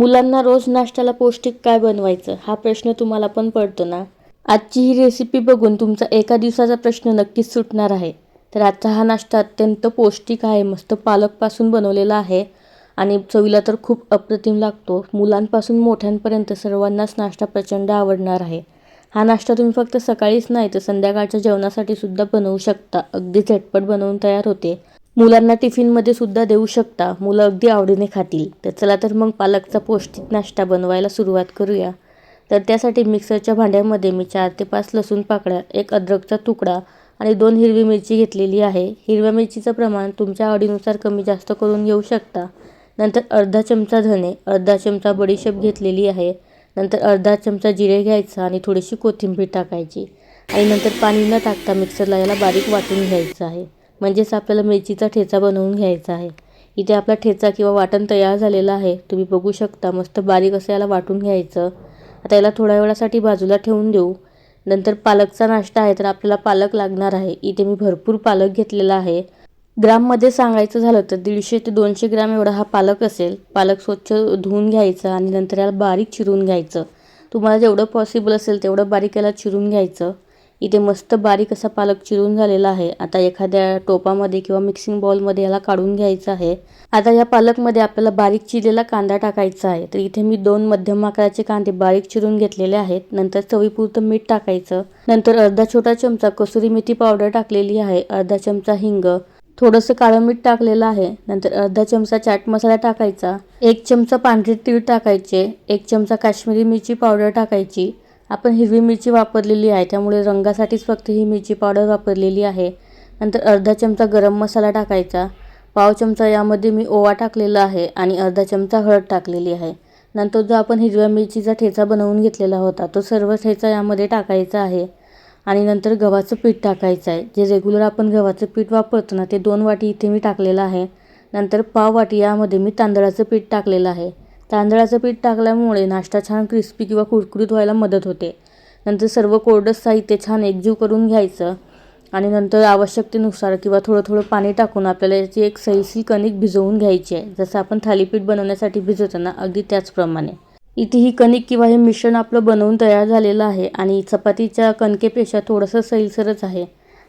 मुलांना रोज नाश्त्याला पौष्टिक काय बनवायचं? हा प्रश्न तुम्हाला पण पडतो ना? आजची ही रेसिपी बघून तुमचा एका दिवसाचा प्रश्न नक्कीच सुटणार आहे. तर आजचा हा नाश्ता अत्यंत पौष्टिक आहे मस्त पालकपासून बनवलेला आहे आणि चवीला तर खूप अप्रतिम लागतो. मुलांपासून मोठ्यांपर्यंत सर्वांनाच नाश्ता प्रचंड आवडणार आहे. हा नाश्ता तुम्ही फक्त सकाळीच नाही तर संध्याकाळच्या जेवणासाठी सुद्धा बनवू शकता. अगदी झटपट बनवून तयार होते. मुलांना टिफिनमध्ये सुद्धा देऊ शकता. मुलं अगदी आवडीने खातील. तर चला तर मग पालकचा पौष्टिक नाश्ता बनवायला सुरुवात करूया. तर त्यासाठी मिक्सरच्या भांड्यामध्ये मी चार ते पाच लसूण पाकळ्या एक अद्रकचा तुकडा आणि दोन हिरवी मिरची घेतलेली आहे. हिरव्या मिरचीचं प्रमाण तुमच्या आवडीनुसार कमी जास्त करून घेऊ शकता. नंतर अर्धा चमचा धणे अर्धा चमचा बडीशेप घेतलेली आहे. नंतर अर्धा चमचा जिरे घ्यायचा आणि थोडीशी कोथिंबीर टाकायची. आणि नंतर पाणी न टाकता मिक्सरला याला बारीक वाटून घ्यायचं आहे. म्हणजेच आपल्याला मिरचीचा ठेचा बनवून घ्यायचा आहे. इथे आपला ठेचा किंवा वाटण तयार झालेला आहे. तुम्ही बघू शकता मस्त बारीक असं याला वाटून घ्यायचं. आता याला थोड्या वेळासाठी बाजूला ठेवून देऊ. नंतर पालकचा नाश्ता आहे तर आपल्याला पालक लागणार आहे. इथे मी भरपूर पालक घेतलेला आहे. ग्राममध्ये सांगायचं झालं तर दीडशे ते दोनशे ग्राम एवढा हा पालक असेल. पालक स्वच्छ धुवून घ्यायचा आणि नंतर याला बारीक चिरून घ्यायचं. तुम्हाला जेवढं पॉसिबल असेल तेवढं बारीक याला चिरून घ्यायचं. इथे मस्त बारीक असा पालक चिरून झालेला आहे. आता एखाद्या टोपामध्ये किंवा मिक्सिंग बॉलमध्ये याला काढून घ्यायचं आहे. आता या पालकमध्ये आपल्याला बारीक चिरलेला कांदा टाकायचा आहे. तर इथे मी दोन मध्यम आकाराचे कांदे बारीक चिरून घेतलेले आहेत. नंतर चवीपुरतं मीठ टाकायचं. नंतर अर्धा छोटा चमचा कसुरी मेथी पावडर टाकलेली आहे. अर्धा चमचा हिंग. थोडंसं काळं मीठ टाकलेलं आहे. नंतर अर्धा चमचा चाट मसाला टाकायचा. एक चमचा पांढरे तीळ टाकायचे. एक चमचा काश्मीरी मिरची पावडर टाकायची. आपण हिरवी मिरची वापरलेली आहे त्यामुळे रंगासाठीच फक्त ही मिरची पावडर वापरलेली आहे. नंतर अर्धा चमचा गरम मसाला टाकायचा. पाव चमचा यामध्ये मी ओवा टाकलेला आहे आणि अर्धा चमचा हळद टाकलेली आहे. नंतर जो आपण हिरव्या मिरचीचा ठेचा बनवून घेतलेला होता तो सर्व ठेचा यामध्ये टाकायचा आहे. आणि नंतर गव्हाचं पीठ टाकायचं आहे. जे रेग्युलर आपण गव्हाचं पीठ वापरतो ना ते दोन वाटी इथे मी टाकलेलं आहे. नंतर पाव वाटी यामध्ये मी तांदळाचं पीठ टाकलेलं आहे. तांदळाचं पीठ टाकल्यामुळे नाश्ता छान क्रिस्पी किंवा कुरकुरीत व्हायला मदत होते. नंतर सर्व कोरडं साहित्य छान एकजीव करून घ्यायचं आणि नंतर आवश्यकतेनुसार किंवा थोडं थोडं पाणी टाकून आपल्याला याची एक सैलसी कणिक भिजवून घ्यायची आहे. जसं आपण थालीपीठ बनवण्यासाठी भिजवतो ना अगदी त्याचप्रमाणे. इथे ही कणिक किंवा हे मिश्रण आपलं बनवून तयार झालेलं आहे आणि चपातीच्या कणकेपेक्षा थोडंसं सैलसरच आहे.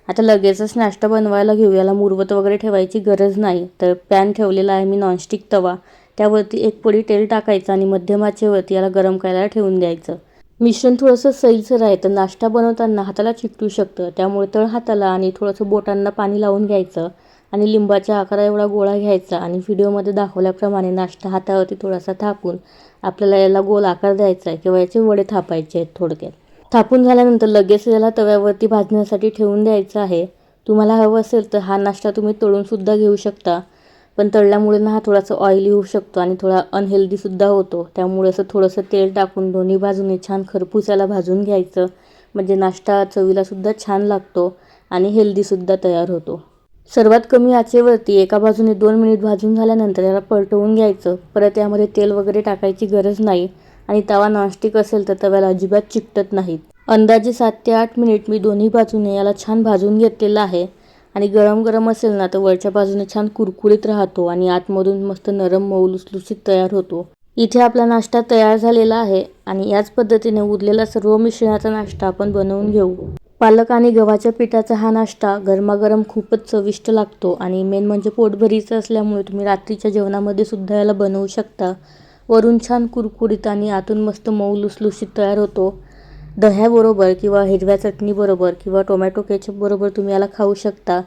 आता लगेचच नाश्ता बनवायला घेऊ याला मुरवत वगैरे ठेवायची गरज नाही. तर पॅन ठेवलेला आहे मी नॉनस्टिक तवा. त्यावरती एक पडी तेल टाकायचं आणि मध्यमाचेवरती याला गरम करायला ठेवून द्यायचं. मिश्रण थोडंसं सैलसर आहे तर नाश्ता बनवताना हाताला चिकटू शकतं. त्यामुळे तळ हाताला आणि थोडंसं बोटांना पाणी लावून घ्यायचं आणि लिंबाच्या आकारा एवढा गोळा घ्यायचा आणि व्हिडिओमध्ये दाखवल्याप्रमाणे नाश्ता हातावरती थोडासा थापून आपल्याला याला गोल आकार द्यायचा आहे किंवा याचे वडे थापायचे आहेत थोडक्यात. थापून झाल्यानंतर लगेच याला तव्यावरती भाजण्यासाठी ठेवून द्यायचं आहे. तुम्हाला हवं असेल तर हा नाश्ता तुम्ही तळूनसुद्धा घेऊ शकता. पण तळल्यामुळे ना हा थोडासा ऑइली होऊ शकतो आणि थोडा अनहेल्दीसुद्धा होतो. त्यामुळे असं थोडंसं तेल टाकून दोन्ही बाजूने छान खरपूसाला भाजून घ्यायचं. म्हणजे नाश्ता चवीलासुद्धा छान लागतो आणि हेल्दीसुद्धा तयार होतो. सर्वात कमी आचेवरती एका बाजूने दोन मिनिट भाजून झाल्यानंतर याला पलटवून घ्यायचं. परत यामध्ये तेल वगैरे टाकायची गरज नाही आणि तवा नॉनस्टिक असेल तर तव्याला अजिबात चिकटत नाहीत. अंदाजे सात ते आठ मिनिट मी दोन्ही बाजूने याला छान भाजून घेतलेलं आहे. आणि गरम गरम असेल ना तर वरच्या बाजूने छान कुरकुरीत राहतो आणि आतमधून मस्त नरम मऊ लुसलुशीत तयार होतो. इथे आपला नाश्ता तयार झालेला आहे आणि याच पद्धतीने उरलेला सर्व मिश्रणाचा नाश्ता आपण बनवून घेऊ. पालक आणि गव्हाच्या पिठाचा हा नाश्ता गरमागरम खूपच चविष्ट लागतो आणि मेन म्हणजे पोटभरीचं असल्यामुळे तुम्ही रात्रीच्या जेवणामध्ये सुद्धा याला बनवू शकता. वरून छान कुरकुरीत आणि आतून मस्त मऊ लुसलुशीत तयार होतो. दह्याबरोबर किंवा हिरव्या चटणीबरोबर किंवा टोमॅटो केचपबरोबर तुम्ही याला खाऊ शकता.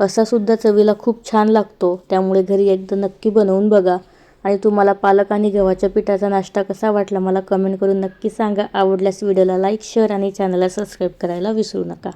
असासुद्धा चवीला खूप छान लागतो. त्यामुळे घरी एकदा नक्की बनवून बघा. आणि तुम्हाला पालक आणि गव्हाच्या पिठाचा नाश्ता कसा वाटला मला कमेंट करून नक्की सांगा. आवडल्यास व्हिडिओला लाईक शेअर आणि चॅनलला सबस्क्राईब करायला विसरू नका.